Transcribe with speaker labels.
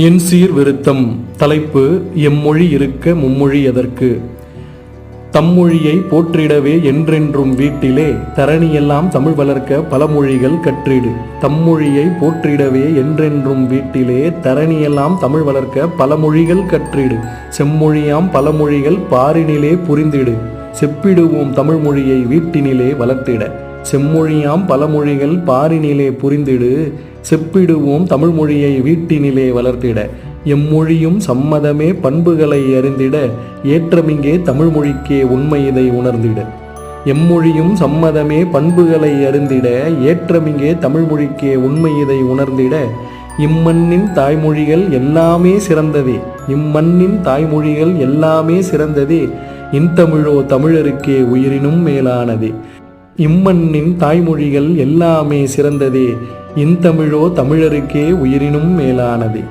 Speaker 1: என் சீர் விருத்தம் தலைப்பு எம்மொழி இருக்க மும்மொழி எதற்கு? தம்மொழியை போற்றிடவே என்றென்றும் வீட்டிலே தரணியெல்லாம் தமிழ் வளர்க்க பல மொழிகள் கற்றிடு. தம்மொழியை போற்றிடவே என்றென்றும் வீட்டிலே தரணியெல்லாம் தமிழ் வளர்க்க பல மொழிகள் கற்றிடு. செம்மொழியாம் பல மொழிகள் பாரினிலே புரிந்திடு. செப்பிடுவோம் தமிழ் மொழியை வீட்டினிலே வளர்த்திட. செம்மொழியாம் பல மொழிகள் பாரினிலே புரிந்திடு செப்பிடுவோம் தமிழ் மொழியை வீட்டினிலே வளர்த்திட. எம்மொழியும் சம்மதமே பண்புகளை அறிந்திட ஏற்றமிங்கே தமிழ் மொழிக்கே உண்மை இதை உணர்ந்திட. எம்மொழியும் சம்மதமே பண்புகளை அறிந்திட ஏற்றமிங்கே தமிழ் மொழிக்கே உண்மை இதை உணர்ந்திட. இம்மண்ணின் தாய்மொழிகள் எல்லாமே சிறந்ததே இம்மண்ணின் தாய்மொழிகள் எல்லாமே சிறந்ததே இன்தமிழோ தமிழருக்கே உயிரினும் மேலானதே. இம்மண்ணின் தாய்மொழிகள் எல்லாமே சிறந்ததே. இன்தமிழோ தமிழருக்கே உயிரினும் மேலானதே.